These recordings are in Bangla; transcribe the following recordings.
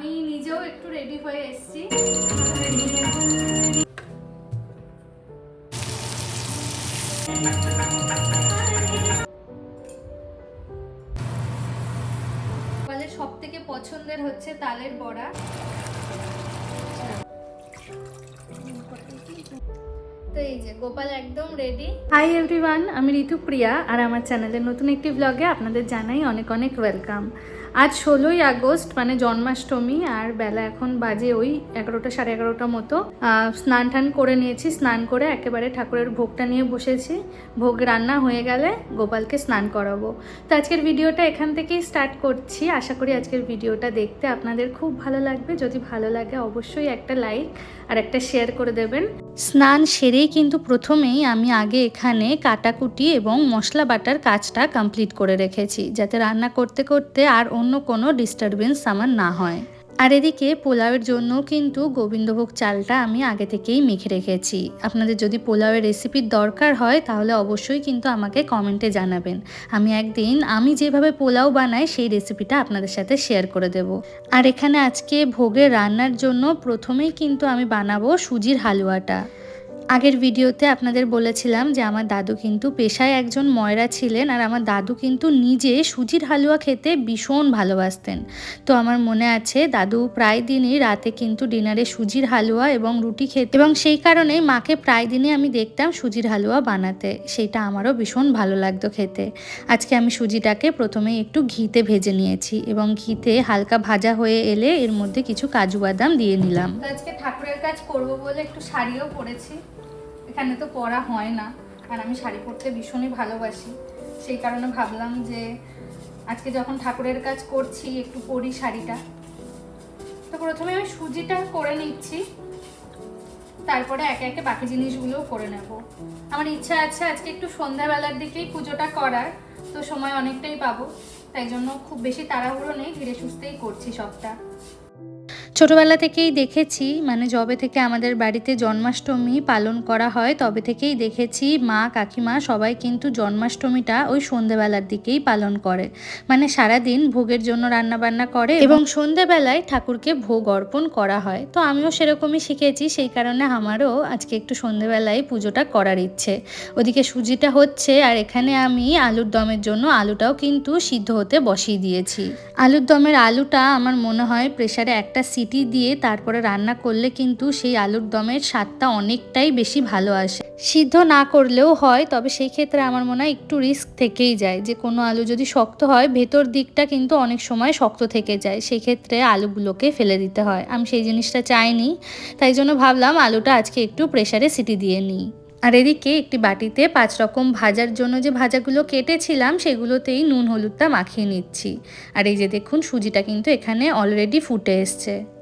আমি নিজেও একটু রেডি হয়ে এসেছি। গোপালের সব থেকে পছন্দের হচ্ছে তালের বড়া। তো এই যে, গোপাল একদম রেডি হাই এভরিওয়ান আমি ঋতুপ্রিয়া, আর আমার চ্যানেলের নতুন একটি ব্লগে আপনাদের জানাই অনেক অনেক ওয়েলকাম আজ ষোলোই আগস্ট মানে জন্মাষ্টমী, আর বেলা এখন বাজে ওই এগারোটা, সাড়ে এগারোটা মতো। স্নান টান করে নিয়েছি, স্নান করে একেবারে ঠাকুরের ভোগটা নিয়ে বসেছি। ভোগ রান্না হয়ে গেলে গোপালকে স্নান করাবো। তো আজকের ভিডিওটা এখান থেকেই স্টার্ট করছি। আশা করি আজকের ভিডিওটা দেখতে আপনাদের খুব ভালো লাগবে। যদি ভালো লাগে অবশ্যই একটা লাইক আর একটা শেয়ার করে দেবেন। স্নান সেরেই কিন্তু প্রথমেই আমি আগে এখানে কাটাকুটি এবং মশলা বাটার কাজটা কমপ্লিট করে রেখেছি, যাতে রান্না করতে করতে আর অন্য কোনো ডিস্টারবেন্স আমার না হয়। আর এদিকে পোলাওয়ের জন্য কিন্তু গোবিন্দভোগ চালটা আমি আগে থেকেই মেখে রেখেছি। আপনাদের যদি পোলাওয়ের রেসিপির দরকার হয়, তাহলে অবশ্যই কিন্তু আমাকে কমেন্টে জানাবেন। আমি একদিন, আমি যেভাবে পোলাও বানাই, সেই রেসিপিটা আপনাদের সাথে শেয়ার করে দেব। আর এখানে আজকে ভোগের রান্নার জন্য প্রথমেই কিন্তু আমি বানাবো সুজির হালুয়াটা। আগের ভিডিওতে আপনাদের বলেছিলাম যে আমার দাদু কিন্তু পেশায় একজন ময়রা ছিলেন আর আমার দাদু কিন্তু নিজে সুজির হালুয়া খেতে ভীষণ ভালোবাসতেন। তো আমার মনে আছে দাদু প্রায় দিনই রাতে কিন্তু ডিনারে সুজির হালুয়া এবং রুটি খেতে এবং সেই কারণেই মাকে প্রায় দিনই আমি দেখতাম সুজির হালুয়া বানাতে। সেটা আমারও ভীষণ ভালো লাগতো খেতে। আজকে আমি সুজিটাকে প্রথমে একটু ঘিতে ভেজে নিয়েছি এবং ঘিতে হালকা ভাজা হয়ে এলে এর মধ্যে কিছু কাজু বাদাম দিয়ে নিলাম। আজকে ঠাকুরের কাজ করব বলে একটু শাড়িও পরেছি। এখানে তো পরা হয় না। আর আমি শাড়ি পরতে ভীষণই ভালোবাসি। সেই কারণে ভাবলাম যে আজকে যখন ঠাকুরের কাজ করছি, একটু পরি শাড়িটা। তো প্রথমে আমি সুজিটা করে নিচ্ছি। তারপরে একে একে বাকি জিনিসগুলোও করে নেব। আমার ইচ্ছা আছে আজকে একটু সন্ধ্যাবেলার দিকেই পুজোটা করার। তো সময় অনেকটাই পাবো। তাই জন্য খুব বেশি তাড়াহুড়ো নেই, ধীরে সুস্থেই করছি সবটা। ছোটবেলা থেকেই দেখেছি মানে যবে থেকে আমাদের বাড়িতে জন্মাষ্টমী পালন করা হয় তবে থেকেই দেখেছি মা কাকিমা সবাই কিন্তু জন্মাষ্টমীটা ওই সন্ধেবেলার দিকেই পালন করে। মানে সারাদিন ভোগের জন্য রান্না বান্না করে এবং সন্ধেবেলায় ঠাকুরকে ভোগ অর্পণ করা হয়। তো আমিও সেরকমই শিখেছি সেই কারণে আমারও আজকে একটু সন্ধেবেলায় পুজোটা করার ইচ্ছে। ওদিকে সুজিটা হচ্ছে আর এখানে আমি আলুর দমের জন্য আলুটাও কিন্তু সিদ্ধ হতে বসিয়ে দিয়েছি। আলুর দমের আলুটা আমার মনে হয় প্রেসারে একটা সিটি দিয়ে তারপরে রান্না করলে কিন্তু সেই আলুর দমের স্বাদটা অনেকটাই বেশি ভালো আসে। সিদ্ধ না করলেও হয়, তবে সেই ক্ষেত্রে আমার মনে হয় একটু রিস্ক থেকেই যায়। যে কোনো আলু যদি শক্ত হয়, ভেতর দিকটা কিন্তু অনেক সময় শক্ত থেকে যায়। সেই ক্ষেত্রে আলুগুলোকে ফেলে দিতে হয়। আমি সেই জিনিসটা চাইনি, তাই জন্য ভাবলাম আলুটা আজকে একটু প্রেসারে সিটি দিয়ে নিই। আর এদিকে একটি বাটিতে পাঁচ রকম ভাজার জন্য যে ভাজাগুলো কেটেছিলাম, সেগুলোতেই নুন, হলুদটা মাখিয়ে নিচ্ছি। আর এই যে দেখুন, সুজিটা কিন্তু এখানে অলরেডি ফুটে এসছে।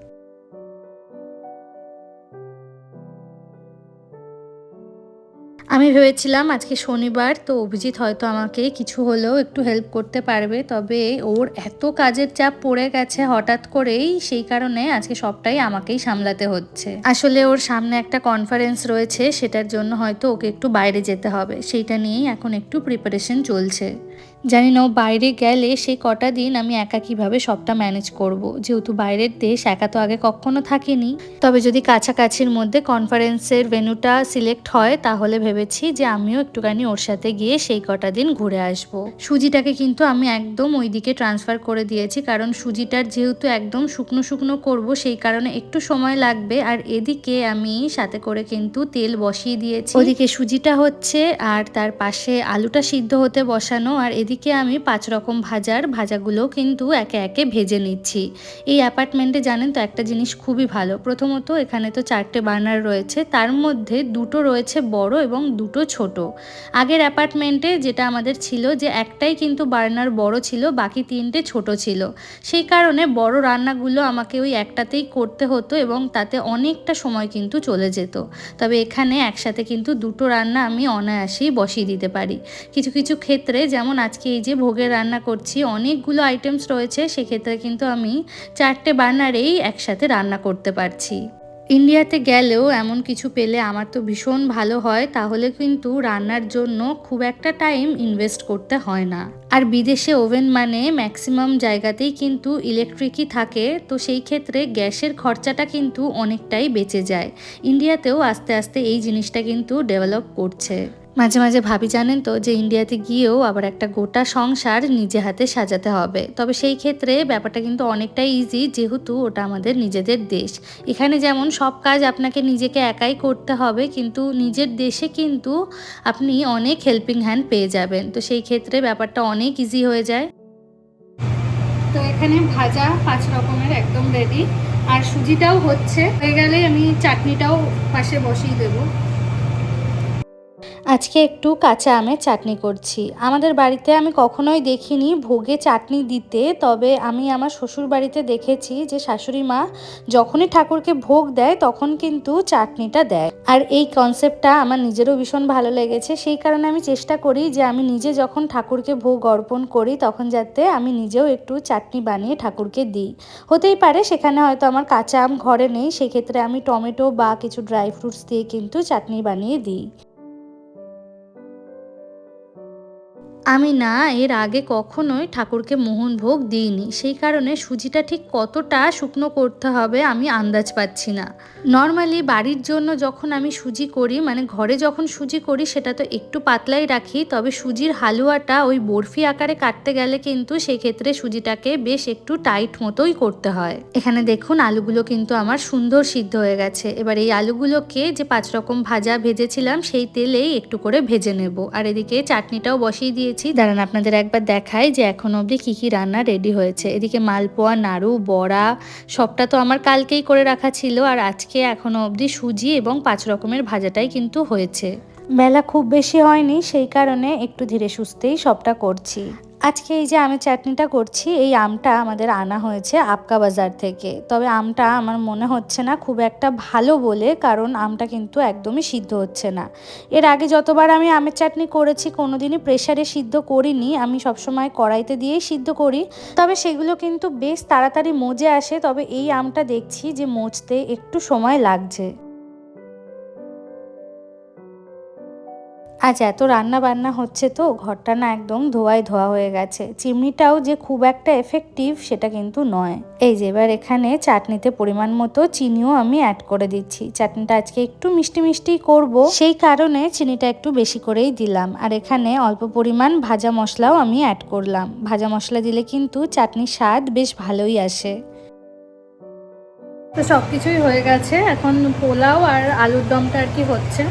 আমি ভেবেছিলাম আজকে শনিবার, তো অভিজিৎ হয়তো আমাকে কিছু হলেও একটু হেল্প করতে পারবে। তবে ওর এত কাজের চাপ পড়ে গেছে হঠাৎ করেই, সেই কারণে আজকে সবটাই আমাকেই সামলাতে হচ্ছে। আসলে ওর সামনে একটা কনফারেন্স রয়েছে, সেটার জন্য হয়তো ওকে একটু বাইরে যেতে হবে। সেইটা নিয়েই এখন একটু প্রিপারেশন চলছে। জানি না বাইরে গেলে সেই কটা দিন আমি একা কীভাবে সবটা ম্যানেজ করব। যেহেতু বাইরের দেশ, একা তো আগে কখনো থাকিনি। তবে যদি কাছাকাছির মধ্যে কনফারেন্সের ভেন্যুটা সিলেক্ট হয়, তাহলে ভেবেছি যে আমিও একটুখানি ওর সাথে গিয়ে সেই কটা দিন ঘুরে আসব। সুজিটাকে কিন্তু আমি একদম ওই দিকে ট্রান্সফার করে দিয়েছি, কারণ সুজিটার যেহেতু একদম শুকনো শুকনো করব, সেই কারণে একটু সময় লাগবে। আর এদিকে আমি সাথে করে কিন্তু তেল বসিয়ে দিয়েছি। ওদিকে সুজিটা হচ্ছে, আর তার পাশে আলুটা সিদ্ধ হতে বসানো, আর এদিকে আমি পাঁচ রকম ভাজার ভাজাগুলো কিন্তু একে একে ভেজে নিচ্ছি। এই অ্যাপার্টমেন্টে জানেন তো একটা জিনিস খুবই ভালো। প্রথমত এখানে তো চারটে বার্নার রয়েছে, তার মধ্যে দুটো রয়েছে বড় এবং দুটো ছোট। আগের অ্যাপার্টমেন্টে যেটা আমাদের ছিল যে একটাই কিন্তু বার্নার বড় ছিল, বাকি তিনটে ছোট ছিল। সেই কারণে বড় রান্নাগুলো আমাকে ওই একটাতেই করতে হতো এবং তাতে অনেকটা সময় কিন্তু চলে যেত। তবে এখানে একসাথে কিন্তু দুটো রান্না আমি অনায়াসেই বসিয়ে দিতে পারি। কিছু কিছু ক্ষেত্রে যেমন আজকে এই যে ভোগের রান্না করছি, অনেকগুলো আইটেমস রয়েছে, সেক্ষেত্রে কিন্তু আমি চারটে বার্নারেই একসাথে রান্না করতে পারছি। ইন্ডিয়াতে গেলেও এমন কিছু পেলে আমার তো ভীষণ ভালো হয়, তাহলে কিন্তু রান্নার জন্য খুব একটা টাইম ইনভেস্ট করতে হয় না। আর বিদেশে ওভেন মানে ম্যাক্সিমাম জায়গাতেই কিন্তু ইলেকট্রিকই থাকে, তো সেই ক্ষেত্রে গ্যাসের খরচাটা কিন্তু অনেকটাই বেঁচে যায়। ইন্ডিয়াতেও আস্তে আস্তে এই জিনিসটা কিন্তু ডেভেলপ করছে। মাঝে মাঝে ভাবি জানেন তো যে ইন্ডিয়াতে গিয়েও আবার একটা গোটা সংসার নিজে হাতে সাজাতে হবে। তবে সেই ক্ষেত্রে ব্যাপারটা কিন্তু অনেকটাই ইজি যেহেতু ওটা আমাদের নিজেদের দেশ। এখানে যেমন সব কাজ আপনাকে নিজেকে একাই করতে হবে, কিন্তু নিজের দেশে কিন্তু আপনি অনেক হেল্পিং হ্যান্ড পেয়ে যাবেন। তো সেই ক্ষেত্রে ব্যাপারটা অনেক ইজি হয়ে যায়। তো এখানে ভাজা পাঁচ রকমের একদম রেডি আর সুজিটাও হচ্ছে। হয়ে গেলে আমি চাটনিটাও পাশে বসিয়ে দেবো। আজকে একটু কাঁচা আমের চাটনি করছি। আমাদের বাড়িতে আমি কখনোই দেখিনি ভোগে চাটনি দিতে, তবে আমি আমার শ্বশুর বাড়িতে দেখেছি যে শাশুড়ি মা যখনই ঠাকুরকে ভোগ দেয়, তখন কিন্তু চাটনিটা দেয়। আর এই কনসেপ্টটা আমার নিজেরও ভীষণ ভালো লেগেছে। সেই কারণে আমি চেষ্টা করি যে আমি নিজে যখন ঠাকুরকে ভোগ অর্পণ করি, তখন যাতে আমি নিজেও একটু চাটনি বানিয়ে ঠাকুরকে দিই। হতেই পারে সেখানে হয়তো আমার কাঁচা আম ঘরে নেই, সেক্ষেত্রে আমি টমেটো বা কিছু ড্রাই ফ্রুটস দিয়ে কিন্তু চাটনি বানিয়ে দিই। আমি না এর আগে কখনোই ঠাকুরকে মোহন ভোগ দিইনি। সেই কারণে সুজিটা ঠিক কতটা শুকনো করতে হবে আমি আন্দাজ পাচ্ছি না। নর্মালি বাড়ির জন্য যখন আমি সুজি করি মানে ঘরে যখন সুজি করি, সেটা তো একটু পাতলাই রাখি, তবে সুজির হালুয়াটা ওই বরফি আকারে কাটতে গেলে কিন্তু সেই ক্ষেত্রে সুজিটাকে বেশ একটু টাইট মতোই করতে হয়। এখানে দেখুন আলুগুলো কিন্তু আমার সুন্দর সিদ্ধ হয়ে গেছে। এবার এই আলুগুলোকে যে পাঁচ রকম ভাজা ভেজেছিলাম, সেই তেলেই একটু করে ভেজে নেব। আর এদিকে চাটনিটাও বসিয়ে দিয়েছি। দাঁড়ান, আপনাদের একবার দেখাই যে এখন অবধি কী কী রান্না রেডি হয়েছে। এদিকে মালপোয়া, নাড়ু, বড়া, সবটা তো আমার কালকেই করে রাখা ছিল আর আজকে এখনও অবধি সুজি এবং পাঁচ রকমের ভাজাটাই কিন্তু হয়েছে। মেলা খুব বেশি হয়নি, সেই কারণে একটু ধীরে সুস্থেই সবটা করছি। আজকে এই যে আমের চাটনিটা করছি, এই আমটা আমাদের আনা হয়েছে আপকা বাজার থেকে। তবে আমটা আমার মনে হচ্ছে না খুব একটা ভালো বলে, কারণ আমটা কিন্তু একদমই সিদ্ধ হচ্ছে না। এর আগে যতবার আমি আমের চাটনি করেছি, কোনোদিনই প্রেশারে সিদ্ধ করিনি। আমি সবসময় কড়াইতে দিয়েই সিদ্ধ করি। তবে সেগুলো কিন্তু বেশ তাড়াতাড়ি মজে আসে। তবে এই আমটা দেখছি যে মজতে একটু সময় লাগছে। আজ এত রান্না বান্না হচ্ছে তো, ঘরটা না একদম ধোয়ায় ধোয়া হয়ে গেছে। চিমনিটাও যে খুব একটা এফেক্টিভ সেটা কিন্তু নয়। এই যে, এবার এখানে চাটনিতে পরিমাণ মতো চিনিও আমি অ্যাড করে দিচ্ছি। চাটনিটা আজকে একটু মিষ্টি মিষ্টি করব। সেই কারণে চিনিটা একটু বেশি করেই দিলাম। আর এখানে অল্প পরিমাণ ভাজা মশলাও আমি অ্যাড করলাম। ভাজা মশলা দিলে কিন্তু চাটনির স্বাদ বেশ ভালোই আসে। তো সব কিছুই হয়ে গেছে। এখন পোলাও আর আলুর দমটা আর কি হচ্ছে?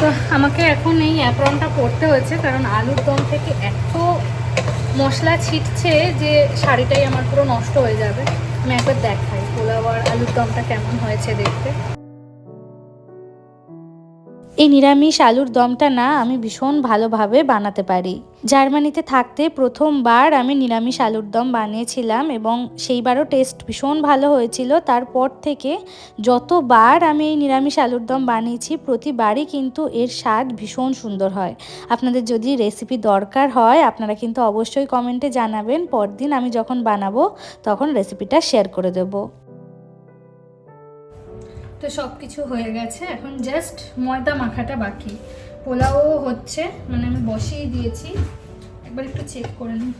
তো আমাকে এখন এই অ্যাপ্রনটা পরতে হয়েছে, কারণ আলুর দম থেকে এত মশলা ছিটছে যে শাড়িটাই আমার পুরো নষ্ট হয়ে যাবে। আমি একবার দেখাই পোলাও আর আলুর দমটা কেমন হয়েছে দেখতে। এই নিরামিষ আলুর দমটা না আমি ভীষণ ভালোভাবে বানাতে পারি। জার্মানিতে থাকতে প্রথমবার আমি নিরামিষ আলুর দম বানিয়েছিলাম এবং সেইবারও টেস্ট ভীষণ ভালো হয়েছিল। তারপর থেকে যতবার আমি এই নিরামিষ আলুর দম বানিয়েছি, প্রতিবারই কিন্তু এর স্বাদ ভীষণ সুন্দর হয়। আপনাদের যদি রেসিপি দরকার হয়, আপনারা কিন্তু অবশ্যই কমেন্টে জানাবেন। পরদিন আমি যখন বানাবো, তখন রেসিপিটা শেয়ার করে দেবো। তো সব কিছু হয়ে গেছে। এখন জাস্ট ময়দা মাখাটা বাকি। পোলাও হচ্ছে মানে আমি বসিয়ে দিয়েছি। একবার একটু চেক করে নিই।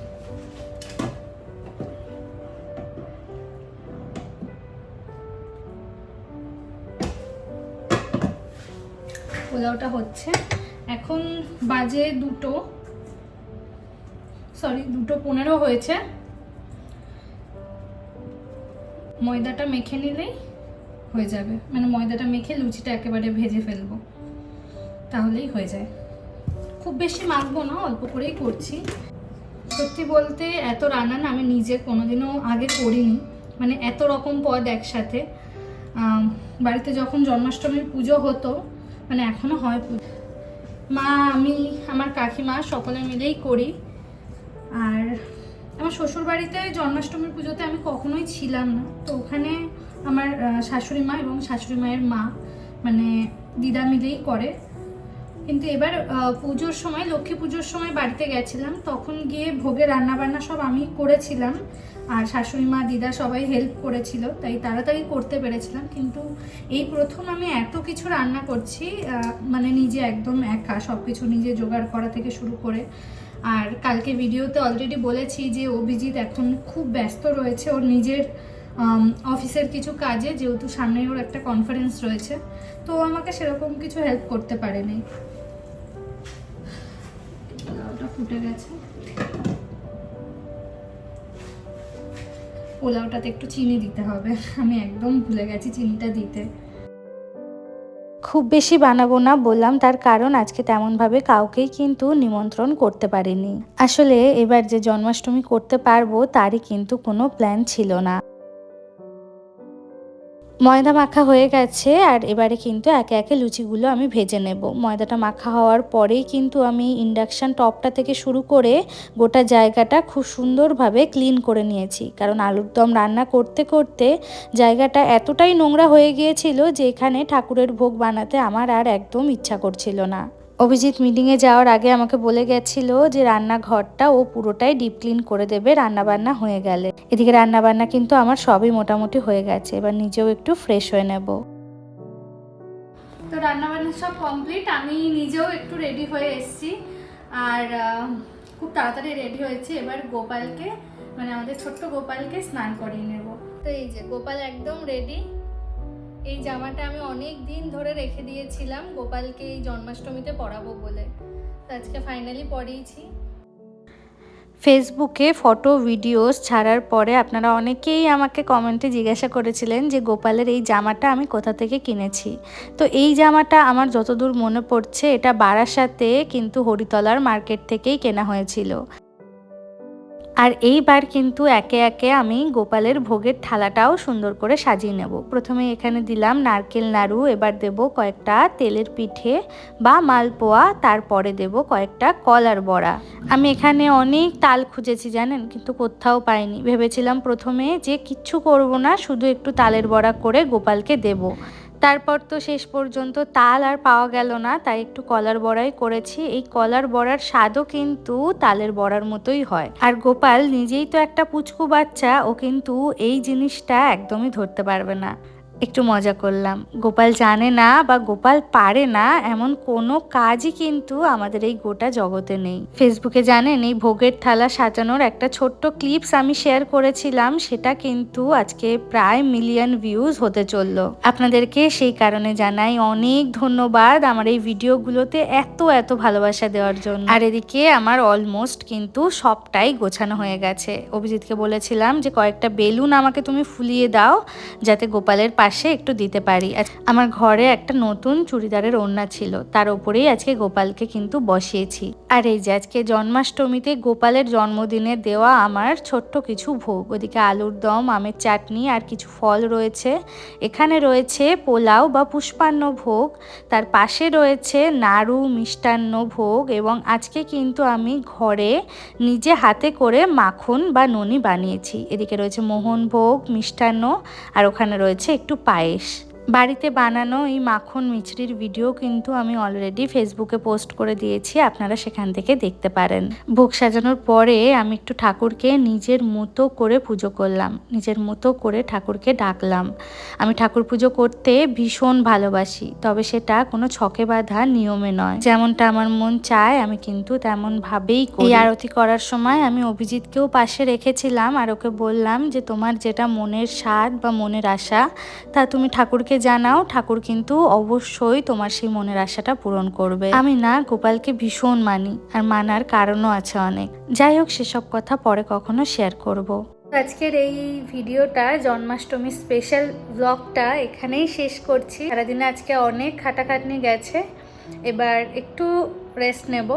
পোলাওটা হচ্ছে। এখন বাজে দুটো। সরি দুটো পনেরো হয়েছে। ময়দাটা মেখে নিলেই হয়ে যাবে। মানে ময়দাটা মেখে লুচিটা একেবারে ভেজে ফেলব। তাহলেই হয়ে যায়। খুব বেশি মাখবো না, অল্প করেই করছি। সত্যি বলতে এত রান্না না আমি নিজে কোনোদিনও আগে করিনি। মানে এত রকম পদ একসাথে। বাড়িতে যখন জন্মাষ্টমীর পুজো হতো মানে এখনও হয় পুজো মা, আমি, আমার কাকিমা সকলে মিলেই করি। আর আমার শ্বশুর বাড়িতে জন্মাষ্টমীর পুজোতে আমি কখনোই ছিলাম না। তো ওখানে আমার শাশুড়ি মা এবং শাশুড়ি মায়ের মা মানে দিদা মিলেই করে। কিন্তু এবার পুজোর সময়, লক্ষ্মী পুজোর সময় বাড়িতে গেছিলাম, তখন গিয়ে ভোগে রান্না বান্না সব আমি করেছিলাম। আর শাশুড়ি মা, দিদা সবাই হেল্প করেছিল, তাই তাড়াতাড়ি করতে পেরেছিলাম। কিন্তু এই প্রথম আমি এত কিছু রান্না করছি মানে নিজে একদম একা সব কিছু নিজে জোগাড় করা থেকে শুরু করে। আর কালকে ভিডিওতে অলরেডি বলেছি যে অভিজিৎ এখন খুব ব্যস্ত রয়েছে, ওর নিজের অফিসের কিছু কাজে, যেহেতু সামনেই ওর একটা কনফারেন্স রয়েছে, তো আমাকে সেরকম কিছু হেল্প করতে পারেনি। পোলাওটা ফুটে গেছে। পোলাওটাতে একটু চিনি দিতে হবে, আমি একদম ভুলে গেছি চিনিটা দিতে। খুব বেশি বানাবো না বললাম, তার কারণ আজকে তেমনভাবে কাউকেই কিন্তু নিমন্ত্রণ করতে পারিনি। আসলে এবার যে জন্মাষ্টমী করতে পারব, তারই কিন্তু কোনো প্ল্যান ছিল না। ময়দা মাখা হয়ে গেছে আর এবারে কিন্তু একে একে লুচিগুলো আমি ভেজে নেব। ময়দাটা মাখা হওয়ার পরেই কিন্তু আমি ইন্ডাকশান টপটা থেকে শুরু করে গোটা জায়গাটা খুব সুন্দরভাবে ক্লিন করে নিয়েছি। কারণ আলুর দম রান্না করতে করতে জায়গাটা এতটাই নোংরা হয়ে গিয়েছিল যে এখানে ঠাকুরের ভোগ বানাতে আমার আর একদম ইচ্ছা করছিল না। অভিজিৎ মিটিংয়ে যাওয়ার আগে আমাকে বলে গেছিল যে রান্নাঘরটা ও পুরোটাই ডিপ ক্লিন করে দেবে, রান্নাবান্না হয়ে গেলে। এদিকে রান্নাবান্না কিন্তু আমার সবই মোটামুটি হয়ে গেছে, এবার নিজেও একটু ফ্রেশ হয়ে নেব। তো রান্নাবান্না সব কমপ্লিট আমি নিজেও একটু রেডি হয়ে এসেছি। আর খুব তাড়াতাড়ি রেডি হয়েছে, এবার গোপালকে মানে আমাদের ছোট্ট গোপালকে স্নান করিয়ে নেব। তো এই যে, গোপাল একদম রেডি এই জামাটা আমি অনেক দিন ধরে রেখে দিয়েছিলাম, গোপালকে এই জন্মাষ্টমীতে পরাবো বলে। তো আজকে ফাইনালি পরিয়েছি। ফেসবুকে ফটো ভিডিওস ছাড়ার পরে আপনারা অনেকেই আমাকে কমেন্টে জিজ্ঞাসা করেছিলেন যে, গোপালের এই জামাটা আমি কোথা থেকে কিনেছি? তো এই জামাটা আমার যতদূর মনে পড়ছে, এটা বারাসাতে কিন্তু হরিতলার মার্কেট থেকেই কেনা হয়েছিল। আর এইবার কিন্তু একে একে আমি গোপালের ভোগের থালাটাও সুন্দর করে সাজিয়ে নেব। প্রথমে এখানে দিলাম নারকেল নাড়ু, এবার দেব কয়েকটা তেলের পিঠে বা মালপোয়া, তারপরে দেব কয়েকটা কলার বড়া। আমি এখানে অনেক তাল খুঁজেছি জানেন, কিন্তু কোথাও পাইনি। ভেবেছিলাম প্রথমে যে কিচ্ছু করব না, শুধু একটু তালের বড়া করে গোপালকে দেব। তারপর তো শেষ পর্যন্ত তাল আর পাওয়া গেল না, তাই একটু কলার বড়াই করেছি। এই কলার বড়ার স্বাদও কিন্তু তালের বড়ার মতোই হয়। আর গোপাল নিজেই তো একটা পুচকু বাচ্চা, ও কিন্তু এই জিনিসটা একদমই ধরতে পারবে না। একটু মজা করলাম। গোপাল জানে না বা গোপাল পারে না, এমন কোনো কাজই কিন্তু আমাদের এই গোটা জগতে নেই। ফেসবুকে জানেন, এই ভোগের থালা সাজানোর একটা ছোট্ট ক্লিপস আমি শেয়ার করেছিলাম, সেটা কিন্তু আজকে প্রায় মিলিয়ন ভিউজ হতে চলল। আপনাদেরকে সেই কারণে জানাই অনেক ধন্যবাদ আমার এই ভিডিওগুলোতে এত এত ভালোবাসা দেওয়ার জন্য। আর এদিকে আমার অলমোস্ট কিন্তু সবটাই গোছানো হয়ে গেছে। অভিজিৎকে বলেছিলাম যে, কয়েকটা বেলুন আমাকে তুমি ফুলিয়ে দাও, যাতে গোপালের পাশে একটু দিতে পারি। আমার ঘরে একটা নতুন চুড়িদারের ওড়না ছিল, তার উপরেই আজকে গোপালকে কিন্তু বসিয়েছি। আর এই যে আজকে জন্মাষ্টমীতে গোপালের জন্মদিনে দেওয়া আমার ছোট্ট কিছু ভোগ, ওদিকে আলুর দম, আমের চাটনি আর কিছু ফল রয়েছে। এখানে রয়েছে পোলাও বা পুষ্পান্ন ভোগ, তার পাশে রয়েছে নাড়ু মিষ্টান্ন ভোগ এবং আজকে কিন্তু আমি ঘরে নিজে হাতে করে মাখন বা ননি বানিয়েছি। এদিকে রয়েছে মোহন ভোগ, মিষ্টান্ন, আর ওখানে রয়েছে একটু paz. বাড়িতে বানানো এই মাখন মিছরির ভিডিও কিন্তু আমি অলরেডি ফেসবুকে পোস্ট করে দিয়েছি, আপনারা সেখান থেকে দেখতে পারেন। ভোগ সাজানোর পরে আমি একটু ঠাকুরকে নিজের মতো করে পুজো করলাম, নিজের মতো করে ঠাকুরকে ডাকলাম। আমি ঠাকুর পুজো করতে ভীষণ ভালোবাসি, তবে সেটা কোনো ছকে বাঁধা নিয়মে নয়। যেমনটা আমার মন চায়, আমি কিন্তু তেমন ভাবেই এই আরতি করার সময় আমি অভিজিৎকেও পাশে রেখেছিলাম আর ওকে বললাম যে, তোমার যেটা মনের স্বাদ বা মনের আশা, তা তুমি ঠাকুরকে জানাও, ঠাকুর কিন্তু অবশ্যই তোমার সেই মনের আশাটা পূরণ করবে। আমি না গোপালকে ভীষণ মানি আর মানার কারণও আছে অনেক। যাই হোক, সেসব কথা পরে কখনো শেয়ার করব। আজকের এই ভিডিওটা জন্মাষ্টমী স্পেশাল ব্লগটা এখানেই শেষ করছি। সারাদিনে আজকে অনেক খাটাখাটনি গেছে। এবার একটু রেস্ট নেব।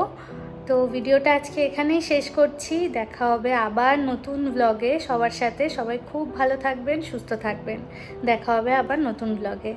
তো ভিডিওটা আজকে এখানেই শেষ করছি। দেখা হবে আবার নতুন ব্লগে সবার সাথে সবাই খুব ভালো থাকবেন, সুস্থ থাকবেন। দেখা হবে আবার নতুন ব্লগে